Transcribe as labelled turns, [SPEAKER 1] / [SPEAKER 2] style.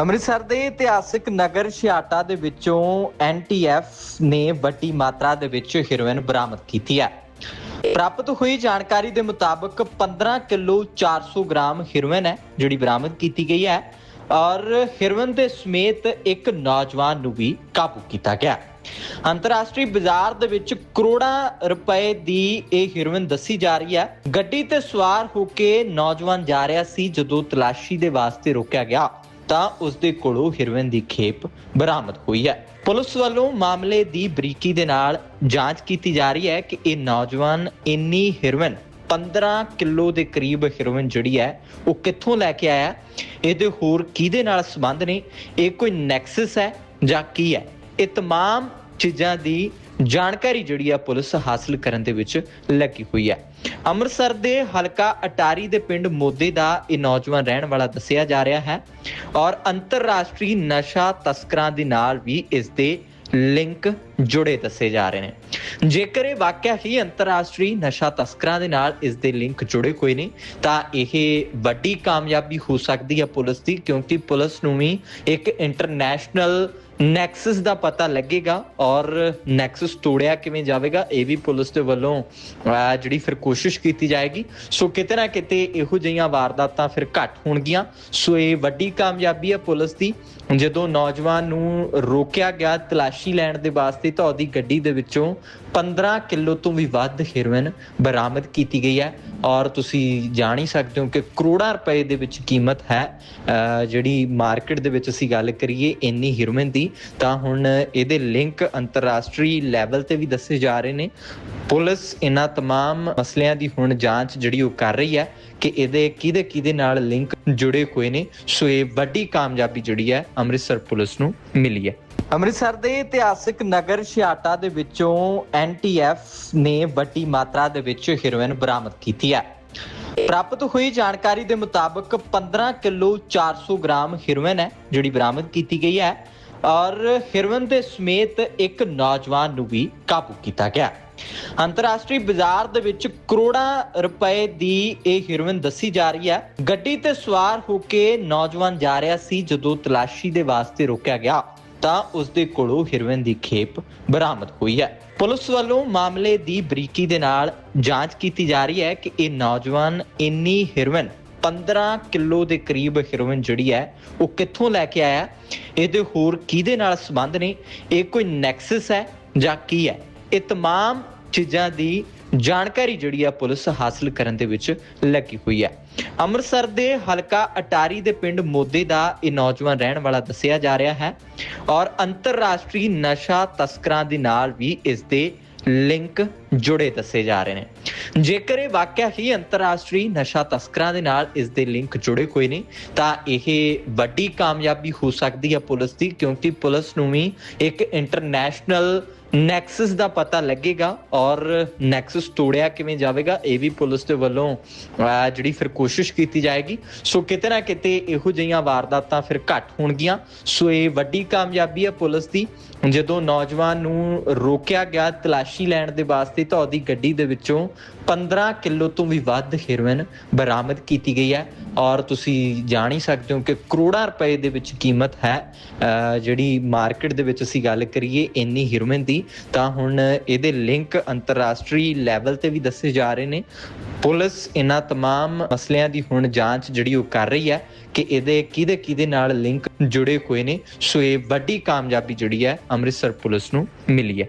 [SPEAKER 1] ਅੰਮ੍ਰਿਤਸਰ ਦੇ ਇਤਿਹਾਸਿਕ ਨਗਰ ਛਿਆਟਾ ਦੇ ਵਿੱਚੋਂ ਐਨਟੀਐਫ ਨੇ ਵੱਡੀ ਮਾਤਰਾ ਦੇ ਵਿੱਚ ਹੀਰੋਇਨ ਬਰਾਮਦ ਕੀਤੀ ਹੈ। ਪ੍ਰਾਪਤ ਹੋਈ ਜਾਣਕਾਰੀ ਦੇ ਮੁਤਾਬਕ 15 ਕਿਲੋ 400 ਗ੍ਰਾਮ ਹੀਰੋਇਨ ਹੈ, ਜਿਹੜੀ ਬਰਾਮਦ ਕੀਤੀ ਗਈ ਹੈ ਔਰ ਹੀਰੋਇਨ ਦੇ ਸਮੇਤ ਇੱਕ ਨੌਜਵਾਨ ਨੂੰ ਵੀ ਕਾਬੂ ਕੀਤਾ ਗਿਆ। ਅੰਤਰਰਾਸ਼ਟਰੀ ਬਾਜ਼ਾਰ ਦੇ ਵਿੱਚ ਕਰੋੜਾਂ ਰੁਪਏ ਦੀ ਇਹ ਹੀਰੋਇਨ ਦੱਸੀ ਜਾ ਰਹੀ ਹੈ। ਗੱਡੀ ਤੇ ਸਵਾਰ ਹੋ ਕੇ ਨੌਜਵਾਨ ਜਾ ਰਿਹਾ ਸੀ ਜਦੋਂ ਤਲਾਸ਼ੀ ਦੇ ਵਾਸਤੇ ਰੋਕਿਆ ਗਿਆ। ਤਾਂ ਉਸ ਦੇ ਕੋਲੋਂ ਹੈਰੋਇਨ ਦੀ ਖੇਪ ਬਰਾਮਦ ਹੋਈ ਹੈ ਪੁਲਿਸ ਵੱਲੋਂ ਮਾਮਲੇ ਦੀ ਬਰੀਕੀ ਦੇ ਨਾਲ ਜਾਂਚ ਕੀਤੀ ਜਾ ਰਹੀ ਹੈ ਕਿ ਇਹ ਨੌਜਵਾਨ ਇੰਨੀ ਹੈਰੋਇਨ 15 ਕਿਲੋ ਦੇ ਕਰੀਬ ਹੈਰੋਇਨ ਜਿਹੜੀ ਹੈ ਉਹ ਕਿੱਥੋਂ ਲੈ ਕੇ ਆਇਆ ਇਹਦੇ ਹੋਰ ਕਿਹਦੇ ਨਾਲ ਸੰਬੰਧ ਨੇ ਇਹ ਕੋਈ ਨੈਕਸਸ ਹੈ ਜਾਂ ਕੀ ਹੈ ਇਹ तमाम ਚੀਜ਼ਾਂ ਦੀ ਜਾਣਕਾਰੀ ਜਿਹੜੀ ਆ ਪੁਲਿਸ ਹਾਸਲ ਕਰਨ ਦੇ ਵਿੱਚ ਲੱਗੀ ਹੋਈ ਹੈ। ਅੰਮ੍ਰਿਤਸਰ ਦੇ ਹਲਕਾ ਅਟਾਰੀ ਦੇ ਪਿੰਡ ਮੋਦੇ ਦਾ ਇਹ ਨੌਜਵਾਨ ਰਹਿਣ ਵਾਲਾ ਦੱਸਿਆ ਜਾ ਰਿਹਾ ਹੈ ਔਰ ਅੰਤਰਰਾਸ਼ਟਰੀ ਨਸ਼ਾ ਤਸਕਰਾਂ ਦੇ ਨਾਲ ਵੀ ਇਸ ਦੇ ਲਿੰਕ ਜੁੜੇ ਦੱਸੇ ਜਾ ਰਹੇ ਨੇ। ਜੇਕਰ ਇਹ ਵਾਕਿਆ ਹੀ ਅੰਤਰਰਾਸ਼ਟਰੀ ਨਸ਼ਾ ਤਸਕਰਾਂ ਦੇ ਨਾਲ ਇਸ ਦੇ ਲਿੰਕ ਜੁੜੇ ਹੋਏ ਨੇ, ਤਾਂ ਇਹ ਵੱਡੀ ਕਾਮਯਾਬੀ ਹੋ ਸਕਦੀ ਹੈ ਪੁਲਿਸ ਦੀ, ਕਿਉਂਕਿ ਪੁਲਿਸ ਨੂੰ ਵੀ ਇੱਕ ਇੰਟਰਨੈਸ਼ਨਲ ਨੈਕਸਸ ਦਾ ਪਤਾ ਲੱਗੇਗਾ ਔਰ ਨੈਕਸਸ ਤੋੜਿਆ ਕਿਵੇਂ ਜਾਵੇਗਾ, ਇਹ ਵੀ ਪੁਲਿਸ ਦੇ ਵੱਲੋਂ ਜਿਹੜੀ ਫਿਰ ਕੋਸ਼ਿਸ਼ ਕੀਤੀ ਜਾਏਗੀ। ਸੋ ਕਿਤੇ ਨਾ ਕਿਤੇ ਇਹੋ ਜਿਹੀਆਂ ਵਾਰਦਾਤਾਂ ਫਿਰ ਘੱਟ ਹੋਣਗੀਆਂ। ਸੋ ਇਹ ਵੱਡੀ ਕਾਮਯਾਬੀ ਹੈ ਪੁਲਿਸ ਦੀ। ਜਦੋਂ ਨੌਜਵਾਨ ਨੂੰ ਰੋਕਿਆ ਗਿਆ ਤਲਾਸ਼ੀ ਲੈਣ ਦੇ ਵਾਸਤੇ, ਤਾਂ ਉਹਦੀ ਗੱਡੀ ਦੇ ਵਿੱਚੋਂ 15 ਕਿਲੋ ਤੋਂ ਵੀ ਵੱਧ ਹੈਰੋਇਨ ਬਰਾਮਦ ਕੀਤੀ ਗਈ ਹੈ। ਔਰ ਤੁਸੀਂ ਜਾਣ ਹੀ ਸਕਦੇ ਹੋ ਕਿ ਕਰੋੜਾਂ ਰੁਪਏ ਦੇ ਵਿੱਚ ਕੀਮਤ ਹੈ। ਜਿਹੜੀ ਮਾਰਕੀਟ ਦੇ ਵਿੱਚ ਅਸੀਂ ਗੱਲ ਕਰੀਏ ਇੰਨੀ ਹੈਰੋਇਨ ਦੀ, ਤਾਂ ਹੁਣ ਇਹਦੇ ਲਿੰਕ ਅੰਤਰਰਾਸ਼ਟਰੀ ਲੈਵਲ ਤੇ ਵੀ ਦੱਸੇ ਜਾ ਰਹੇ ਨੇ। ਪੁਲਿਸ ਇਹਨਾਂ तमाम ਮਸਲਿਆਂ ਦੀ ਹੁਣ ਜਾਂਚ ਜਿਹੜੀ ਉਹ ਕਰ ਰਹੀ ਹੈ ਕਿ ਇਹਦੇ ਕਿਹਦੇ ਕਿਹਦੇ ਨਾਲ ਲਿੰਕ ਜੁੜੇ ਹੋਏ ਨੇ ਸੋ ਇਹ ਵੱਡੀ ਕਾਮਯਾਬੀ ਜਿਹੜੀ ਹੈ ਅੰਮ੍ਰਿਤਸਰ ਪੁਲਿਸ ਨੂੰ ਮਿਲੀ ਹੈ ਅੰਮ੍ਰਿਤਸਰ ਦੇ ਇਤਿਹਾਸਿਕ ਨਗਰ ਛਿਆਟਾ ਦੇ ਵਿੱਚੋਂ ਐਨਟੀਐਫ ਨੇ ਵੱਡੀ ਮਾਤਰਾ ਦੇ ਵਿੱਚ ਹੈਰੋਇਨ ਬਰਾਮਦ ਕੀਤੀ ਹੈ ਪ੍ਰਾਪਤ ਹੋਈ ਜਾਣਕਾਰੀ ਦੇ ਮੁਤਾਬਕ 15 ਕਿਲੋ 400 ਗ੍ਰਾਮ ਹੈਰੋਇਨ ਹੈ ਜਿਹੜੀ ਬਰਾਮਦ ਕੀਤੀ ਗਈ ਹੈ ਔਰ ਹੈਰੋਇਨ ਦੇ ਸਮੇਤ ਇੱਕ ਨੌਜਵਾਨ ਨੂੰ ਵੀ ਕਾਬੂ ਕੀਤਾ ਗਿਆ ਅੰਤਰਰਾਸ਼ਟਰੀ ਬਾਜ਼ਾਰ ਦੇ ਵਿੱਚ ਕਰੋੜਾਂ ਰੁਪਏ ਦੀ ਇਹ ਹੈਰੋਇਨ ਦੱਸੀ ਜਾ ਰਹੀ ਹੈ। ਗੱਡੀ ਤੇ ਸਵਾਰ ਹੋ ਕੇ ਨੌਜਵਾਨ ਜਾ ਰਿਹਾ ਸੀ, ਜਦੋਂ ਤਲਾਸ਼ੀ ਦੇ ਵਾਸਤੇ ਰੋਕਿਆ ਗਿਆ, ਤਾਂ ਉਸ ਦੇ ਕੋਲੋਂ ਹੈਰੋਇਨ ਦੀ ਖੇਪ ਬਰਾਮਦ ਹੋਈ ਹੈ। ਪੁਲਿਸ ਵੱਲੋਂ ਮਾਮਲੇ ਦੀ ਬਰੀਕੀ ਦੇ ਨਾਲ ਜਾਂਚ ਕੀਤੀ ਜਾ ਰਹੀ ਹੈ ਕਿ ਇਹ ਨੌਜਵਾਨ ਇੰਨੀ ਹੀਰੋਇਨ 15 ਕਿਲੋ ਦੇ ਕਰੀਬ ਹੀਰੋਇਨ ਜਿਹੜੀ ਹੈ, ਉਹ ਕਿੱਥੋਂ ਲੈ ਕੇ ਆਇਆ? ਇਹਦੇ ਹੋਰ ਕਿਹਦੇ ਨਾਲ ਸੰਬੰਧ ਨੇ? ਇਹ ਕੋਈ ਨੈਕਸਸ ਹੈ ਜਾਂ ਕੀ ਹੈ? ਇਹ तमाम ਚੀਜ਼ਾਂ ਦੀ ਜਾਣਕਾਰੀ ਜਿਹੜੀ ਆ ਪੁਲਿਸ ਹਾਸਲ ਕਰਨ ਦੇ ਵਿੱਚ ਲੱਗੀ ਹੋਈ ਹੈ ਅੰਮ੍ਰਿਤਸਰ ਦੇ ਹਲਕਾ ਅਟਾਰੀ ਦੇ ਪਿੰਡ ਮੋਦੇ ਦਾ ਇਹ ਨੌਜਵਾਨ ਰਹਿਣ ਵਾਲਾ ਦੱਸਿਆ ਜਾ ਰਿਹਾ ਹੈ ਔਰ ਅੰਤਰਰਾਸ਼ਟਰੀ ਨਸ਼ਾ ਤਸਕਰਾਂ ਦੇ ਨਾਲ ਵੀ ਇਸ ਦੇ ਲਿੰਕ ਜੁੜੇ ਦੱਸੇ ਜਾ ਰਹੇ ਨੇ ਜੇਕਰ ਇਹ ਵਾਕਿਆ ਹੀ ਅੰਤਰਰਾਸ਼ਟਰੀ ਨਸ਼ਾ ਤਸਕਰਾਂ ਦੇ ਨਾਲ ਇਸ ਦੇ ਲਿੰਕ ਜੁੜੇ ਹੋਏ ਨੇ ਤਾਂ ਇਹ ਵੱਡੀ ਕਾਮਯਾਬੀ ਹੋ ਸਕਦੀ ਹੈ ਪੁਲਿਸ ਦੀ ਕਿਉਂਕਿ ਪੁਲਿਸ ਨੂੰ ਵੀ ਇੱਕ ਇੰਟਰਨੈਸ਼ਨਲ ਨੈਕਸਸ ਦਾ ਪਤਾ ਲੱਗੇਗਾ ਔਰ ਨੈਕਸਸ ਤੋੜਿਆ ਕਿਵੇਂ ਜਾਵੇਗਾ, ਇਹ ਵੀ ਪੁਲਿਸ ਦੇ ਵੱਲੋਂ ਜਿਹੜੀ ਫਿਰ ਕੋਸ਼ਿਸ਼ ਕੀਤੀ ਜਾਏਗੀ। ਸੋ ਕਿਤੇ ਨਾ ਕਿਤੇ ਇਹੋ ਜਿਹੀਆਂ ਵਾਰਦਾਤਾਂ ਫਿਰ ਘੱਟ ਹੋਣਗੀਆਂ। ਸੋ ਇਹ ਵੱਡੀ ਕਾਮਯਾਬੀ ਹੈ ਪੁਲਿਸ ਦੀ। ਜਦੋਂ ਨੌਜਵਾਨ ਨੂੰ ਰੋਕਿਆ ਗਿਆ ਤਲਾਸ਼ੀ ਲੈਣ ਦੇ ਵਾਸਤੇ, ਤਾਂ ਉਹਦੀ ਗੱਡੀ ਦੇ ਵਿੱਚੋਂ 15 ਕਿਲੋ ਤੋਂ ਵੀ ਵੱਧ ਹੈਰੋਇਨ ਬਰਾਮਦ ਕੀਤੀ ਗਈ ਹੈ। ਔਰ ਤੁਸੀਂ ਜਾਣ ਹੀ ਸਕਦੇ ਹੋ ਕਿ ਕਰੋੜਾਂ ਰੁਪਏ ਦੇ ਵਿੱਚ ਕੀਮਤ ਹੈ। ਜਿਹੜੀ ਮਾਰਕੀਟ ਦੇ ਵਿੱਚ ਅਸੀਂ ਗੱਲ ਕਰੀਏ, ਇੰਨੀ ਹੈਰੋਇਨ ਦੀ। ਤਾਂ ਹੁਣ ਇਹਦੇ ਲਿੰਕ ਅੰਤਰਰਾਸ਼ਟਰੀ ਲੈਵਲ ਤੇ ਵੀ ਦੱਸੇ ਜਾ ਰਹੇ ਨੇ ਪੁਲਿਸ ਇਹਨਾਂ तमाम ਮਸਲਿਆਂ ਦੀ ਹੁਣ ਜਾਂਚ ਜਿਹੜੀ ਉਹ ਕਰ ਰਹੀ ਹੈ ਕਿ ਇਹਦੇ ਕਿਹਦੇ ਕਿਹਦੇ ਨਾਲ ਲਿੰਕ ਜੁੜੇ ਹੋਏ ਨੇ ਸੋ ਇਹ ਵੱਡੀ ਕਾਮਯਾਬੀ ਜਿਹੜੀ ਹੈ ਅੰਮ੍ਰਿਤਸਰ ਪੁਲਿਸ ਨੂੰ ਮਿਲੀ ਹੈ